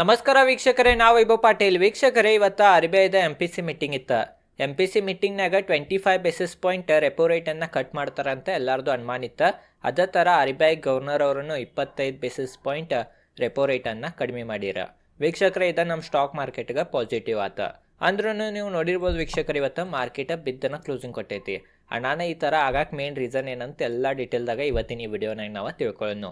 ನಮಸ್ಕಾರ ವೀಕ್ಷಕರೇ, ನಾವು ವೈಭವ್ ಪಾಟೀಲ್. ವೀಕ್ಷಕರೇ, ಇವತ್ತು ಆರ್ ಬಿ ಐದ ಎಂ ಪಿ ಸಿ ಮೀಟಿಂಗ್ ಇತ್ತು M P C ಮೀಟಿಂಗ್ನಾಗ twenty five basis point repo ರೇಟನ್ನು cut ಮಾಡ್ತಾರಂತ ಎಲ್ಲರದು ಅನುಮಾನ ಇತ್ತು. ಅದೇ ಥರ ಆರ್ ಬಿ ಐ ಗವರ್ನರ್ ಅವರನ್ನು ಇಪ್ಪತ್ತೈದು ಬೇಸಿಸ್ ಪಾಯಿಂಟ್ ರೆಪೋ ರೇಟನ್ನು ಕಡಿಮೆ ಮಾಡಿರ. ವೀಕ್ಷಕರೇ, ಇದು ನಮ್ಮ ಸ್ಟಾಕ್ ಮಾರ್ಕೆಟ್ಗೆ ಪಾಸಿಟಿವ್ ಆತ. ಅಂದ್ರೂ ನೀವು ನೋಡಿರ್ಬೋದು ವೀಕ್ಷಕರು, ಇವತ್ತು ಮಾರ್ಕೆಟ ಬಿದ್ದನ ಕ್ಲೋಸಿಂಗ್ ಕೊಟ್ಟೈತಿ. ಅನಾನ ಈ ಥರ ಆಗಕ್ಕೆ ಮೇನ್ ರೀಸನ್ ಏನಂತ ಎಲ್ಲ ಡೀಟೇಲ್ದಾಗ ಇವತ್ತಿನ ಈ ವಿಡಿಯೋನಾಗ ನಾವು ತಿಳ್ಕೊಳ್ಳೋಣ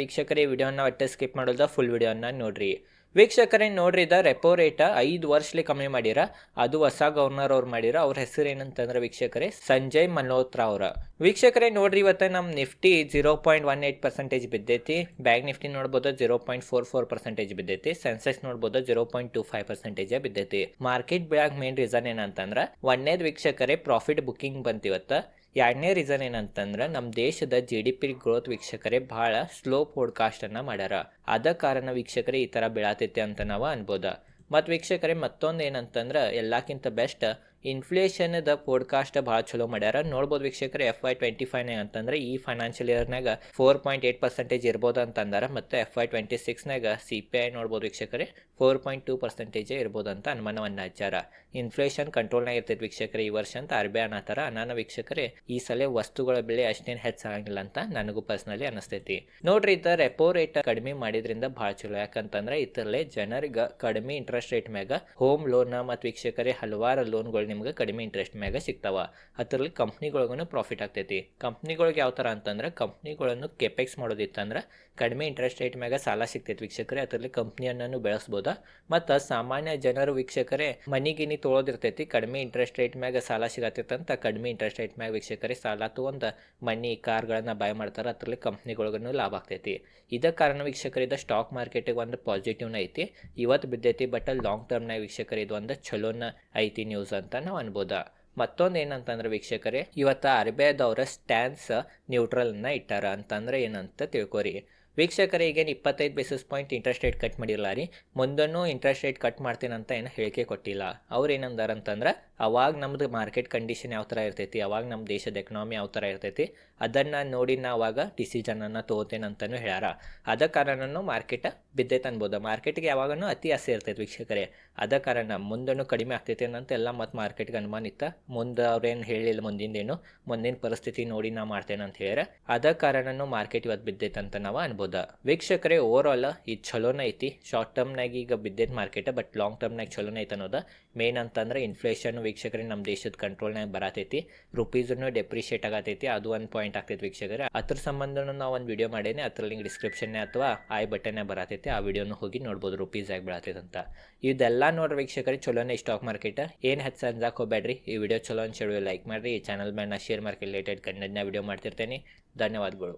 ವೀಕ್ಷಕರೇ, ಈ ವಿಡಿಯೋನ ಒಟ್ಟೆ ಸ್ಕಿಪ್ ಮಾಡೋದ ಫುಲ್ ವಿಡಿಯೋನ ನೋಡ್ರಿ. ವೀಕ್ಷಕರೇ, ನೋಡ್ರಿ, ಇದ ರೆಪೋ ರೇಟ್ ಐದು ವರ್ಷಲಿ ಕಮ್ಮಿ ಮಾಡಿರ. ಅದು ಹೊಸ ಗವರ್ನರ್ ಅವ್ರು ಮಾಡಿರ. ಅವ್ರ ಹೆಸರು ಏನಂತಂದ್ರೆ ವೀಕ್ಷಕರೇ, ಸಂಜಯ್ ಮಲ್ಹೋತ್ರಾ ಅವರ. ವೀಕ್ಷಕರೇ, ನೋಡ್ರಿ, ಇವತ್ತು ನಮ್ಮ Nifty zero point one eight percentage ಬಿದ್ದೈತಿ. Bank Nifty ನೋಡ್ಬೋದು zero point four four percentage ಬಿದ್ದೈತಿ. Sensex ನೋಡ್ಬೋದು zero point two five percentage ಬಿದ್ದೈತಿ. Market ಬೆಳಗ್ ಮೇನ್ ರೀಸನ್ ಏನಂತಂದ್ರೆ ಒಂದೇದ್ ವೀಕ್ಷಕರೇ ಪ್ರಾಫಿಟ್ ಬುಕ್ಕಿಂಗ್ ಬಂತಿವತ್ತ. ಎರಡನೇ ರೀಸನ್ ಏನಂತಂದ್ರೆ ನಮ್ಮ ದೇಶದ ಜಿ ಡಿ ಪಿ ಗ್ರೋತ್ ವೀಕ್ಷಕರೇ ಭಾಳ ಸ್ಲೋ ಪೋಡ್ಕಾಸ್ಟನ್ನು ಮಾಡ್ಯಾರ. ಅದ ಕಾರಣ ವೀಕ್ಷಕರೇ ಈ ಥರ ಬೀಳತೈತೆ ಅಂತ ನಾವು ಅನ್ಬೋದ. ಮತ್ತು ವೀಕ್ಷಕರೇ ಮತ್ತೊಂದು ಏನಂತಂದ್ರೆ ಎಲ್ಲಕ್ಕಿಂತ ಬೆಸ್ಟ್ ಇನ್ಫ್ಲೇಷನ್ದ ಪೋಡ್ಕಾಸ್ಟ್ ಭಾಳ ಚಲೋ ಮಾಡ್ಯಾರ. ನೋಡ್ಬೋದು ವೀಕ್ಷಕರು ಎಫ್ ಐ ಟ್ವೆಂಟಿ ಫೈವ್ನಾಗ ಅಂತಂದ್ರೆ ಈ ಫೈನಾನ್ಷಿಯಲ್ ಇಯರ್ನಾಗ ಫೋರ್ ಪಾಯಿಂಟ್ ಏಟ್ ಪರ್ಸೆಂಟೇಜ್ ಇರ್ಬೋದು ಅಂತಂದಾರ. ಮತ್ತು ಎಫ್ ಐ ಟ್ವೆಂಟಿ ಸಿಕ್ಸ್ನಾಗ ಸಿ ಪಿ ಐ ನೋಡ್ಬೋದು ವೀಕ್ಷಕರೇ ಫೋರ್ ಪಾಯಿಂಟ್ ಟೂ ಪರ್ಸೆಂಟೇಜ್ ಇರ್ಬೋದು ಅಂತ ಅನುಮಾನವನ್ನು ಹಚ್ಚಾರ ಇನ್ಫ್ಲೇಷನ್ ಕಂಟ್ರೋಲ್ನಾಗ ಇರ್ತೈತೆ ವೀಕ್ಷಕರೇ ಈ ವರ್ಷ ಅಂತ ಆರ್ ಬಿ ಐ ಅನ್ನತ್ತಾರ ನಾನು ವೀಕ್ಷಕರೇ, ಈ ಸಲ ವಸ್ತುಗಳ ಬೆಲೆ ಅಷ್ಟೇನು ಹೆಚ್ಚಾಗಂಗಿಲ್ಲ ಅಂತ ನನಗೂ ಪರ್ಸ್ನಲಿ ಅನಿಸ್ತೈತಿ. ನೋಡ್ರಿ ಇದ ರೆಪೋ ರೇಟ್ ಕಡಿಮೆ ಮಾಡಿದ್ರಿಂದ ಭಾಳ ಚಲೋ. ಯಾಕಂತಂದ್ರೆ ಇದರಲ್ಲೇ ಜನರಿಗೆ ಕಡಿಮೆ ಇಂಟ್ರೆಸ್ಟ್ ರೇಟ್ ಮ್ಯಾಗ ಹೋಮ್ ಲೋನ್ ಮತ್ತು ವೀಕ್ಷಕರೇ ಹಲವಾರು ಲೋನ್ಗಳು ನಿಮ್ಗೆ ಕಡಿಮೆ ಇಂಟ್ರೆಸ್ಟ್ ಮ್ಯಾಗ ಸಿಗ್ತಾವ. ಅದರಲ್ಲಿ ಕಂಪ್ನಿಗಳಿಗೂ ಪ್ರಾಫಿಟ್ ಆಗ್ತೈತಿ. ಕಂಪ್ನಿಗಳಿಗೆ ಯಾವ ಥರ ಅಂತಂದ್ರೆ ಕಂಪ್ನಿಗಳನ್ನು ಕೆಪೆಕ್ಸ್ ಮಾಡೋದಿತ್ತಂದ್ರೆ ಕಡಿಮೆ ಇಂಟ್ರೆಸ್ಟ್ ರೇಟ್ ಮ್ಯಾಗ ಸಾಲ ಸಿಗ್ತೈತಿ ವೀಕ್ಷಕರೇ. ಅದರಲ್ಲಿ ಕಂಪ್ನಿಯನ್ನು ಬೆಳೆಸ್ಬೋದ. ಮತ್ತು ಸಾಮಾನ್ಯ ಜನರು ವೀಕ್ಷಕರೇ ಮನಿಗಿನಿ ತೊಳೋದಿರ್ತೈತಿ, ಕಡಿಮೆ ಇಂಟ್ರೆಸ್ಟ್ ರೇಟ್ ಮ್ಯಾಗ ಸಾಲ ಸಿಗತ್ತೈತಂತ ಕಡಿಮೆ ಇಂಟ್ರೆಸ್ಟ್ ರೇಟ್ ಮ್ಯಾಗ ವೀಕ್ಷಕರೇ ಸಾಲ ತೊಗೊಂಡು ಮನಿ ಕಾರ್ಗಳನ್ನ ಬಾಯ್ ಮಾಡ್ತಾರೆ, ಅದರಲ್ಲಿ ಕಂಪ್ನಿಗಳಿಗೂ ಲಾಭ ಆಗ್ತೈತಿ. ಇದ ಕಾರಣ ವೀಕ್ಷಕರಿದ ಸ್ಟಾಕ್ ಮಾರ್ಕೆಟಿಗೆ ಒಂದು ಪಾಸಿಟಿವ್ನ ಐತಿ. ಇವತ್ತು ಬಿದ್ದೈತಿ ಬಟ್ ಲಾಂಗ್ ಟರ್ಮ್ನಾಗ ವೀಕ್ಷಕರು, ಇದು ಒಂದು ಚಲೋನ ಐತಿ ನ್ಯೂಸ್ ಅಂತ ನಾವು ಅನ್ಬೋದ. ಮತ್ತೊಂದು ಏನಂತಂದ್ರೆ ವೀಕ್ಷಕರೇ, ಇವತ್ತು ಆರ್ ಬಿ ಸ್ಟ್ಯಾನ್ಸ್ ಸ್ಟ್ಯಾನ್ಸ್ ನ್ಯೂಟ್ರಲ್ನ ಇಟ್ಟಾರ. ಅಂತಂದ್ರೆ ಏನಂತ ತಿಳ್ಕೊರಿ. ವೀಕ್ಷಕರೇ ಈಗೇನು ಇಪ್ಪತ್ತೈದು basis point interest rate cut ಮಾಡಿಲ್ಲ ರೀ. ಮುಂದೂ ಇಂಟ್ರೆಸ್ಟ್ ರೇಟ್ ಕಟ್ ಮಾಡ್ತೀನಂತ ಏನು ಹೇಳಿಕೆ ಕೊಟ್ಟಿಲ್ಲ. ಅವ್ರು ಏನಂದಾರ ಅಂತಂದ್ರೆ ಅವಾಗ ನಮ್ದು ಮಾರ್ಕೆಟ್ ಕಂಡೀಷನ್ ಯಾವ ಥರ ಇರ್ತೈತಿ, ಅವಾಗ ನಮ್ಮ ದೇಶದ ಎಕನಾಮಿ ಯಾವ ಥರ ಇರ್ತೈತಿ, ಅದನ್ನು ನೋಡಿ ನಾ ಅವಾಗ ಡಿಸಿಷನನ್ನು ತೊಗೋತೇನೆ ಅಂತಲೂ ಹೇಳ್ಯಾರ. ಅದ ಕಾರಣನೂ ಮಾರ್ಕೆಟ್ ಬಿದ್ದೈತೆ ಅನ್ಬೋದು. ಮಾರ್ಕೆಟ್ಗೆ ಯಾವಾಗನೂ ಅತಿ ಆಸೆ ಇರ್ತೈತಿ ವೀಕ್ಷಕರೇ. ಅದ ಕಾರಣ ಮುಂದೂ ಕಡಿಮೆ ಎಲ್ಲ ಮತ್ತು ಮಾರ್ಕೆಟ್ಗೆ ಅನುಮಾನ ಇತ್ತ. ಮುಂದೆ ಅವ್ರೇನು ಹೇಳಿಲ್ಲ ಮುಂದಿಂದೇನು, ಮುಂದಿನ ಪರಿಸ್ಥಿತಿ ನೋಡಿ ನಾ ಮಾಡ್ತೇನೆ ಅಂತ ಹೇಳ್ಯಾರ. ಅದ ಕಾರಣನೂ ಮಾರ್ಕೆಟ್ ಇವತ್ತು ಬಿದ್ದೈತೆ ಅಂತ ನಾವು ಅನ್ಬೋದು. ವೀಕ್ಷಕರೇ ಓವರ್ ಆಲ್ ಇದು ಚಲೋನ ಐತಿ ಶಾರ್ಟ್ ಟರ್ಮ್ನಾಗ ಈಗ ಬಿದ್ದೈತೆ ಮಾರ್ಕೆಟ್ ಬಟ್ ಲಾಂಗ್ ಟರ್ಮ್ನಾಗ ಚಲೋನ ಐತೆ ಅನ್ನೋದು. ಮೇನ್ ಅಂತಂದ್ರೆ ಇನ್ಫ್ಲೇಷನ್ ವೀಕ್ಷಕರೇ ನಮ್ಮ ದೇಶದ ಕಂಟ್ರೋಲ್ನಾಗ ಬರತೈತಿ. ರುಪೀಸನ್ನು ಡೆಪ್ರಿಷಿಯೇಟ್ ಆಗತೈತಿ. ಅದು ಒಂದು ಪಾಯಿಂಟ್ ಆಗ್ತೈತಿ ವೀಕ್ಷಕರೇ. ಅದ್ರ ಸಂಬಂಧನೂ ನಾವು ಒಂದು ವಿಡಿಯೋ ಮಾಡೇನೆ. ಅದ್ರ ಲಿಂಕ್ ಡಿಸ್ಕ್ರಿಪ್ಷನ್ನೇ ಅಥವಾ ಐ ಬಟನ್ನೇ ಬರತೈತಿ. ಆ ವಿಡಿಯೋನ ಹೋಗಿ ನೋಡ್ಬೋದು ರುಪೀಸ್ ಆಗಿ ಬೆಳತೈತಿ ಅಂತ. ಇದೆಲ್ಲ ನೋಡ್ರಿ ವೀಕ್ಷಕರೇ, ಚಲೋನೇ ಸ್ಟಾಕ್ ಮಾರ್ಕೆಟ್ ಏನು ಹೆಚ್ಚು ಸಂಜಾಕ್ ಹೋಗ್ಬೇಡ್ರಿ ಈ ವಿಡಿಯೋ ಚಲೋ ಅಂತ ಹೇಳಿ ಲೈಕ್ ಮಾಡಿರಿ. ಈ ಚಾನಲ್ ಮೇಲೆ ಶೇರ್ ಮಾರ್ಕೆಟ್ ರಿಲೇಟೆಡ್ ಕನ್ನಡನ ವಿಡಿಯೋ ಮಾಡ್ತಿರ್ತೇನೆ. ಧನ್ಯವಾದಗಳು.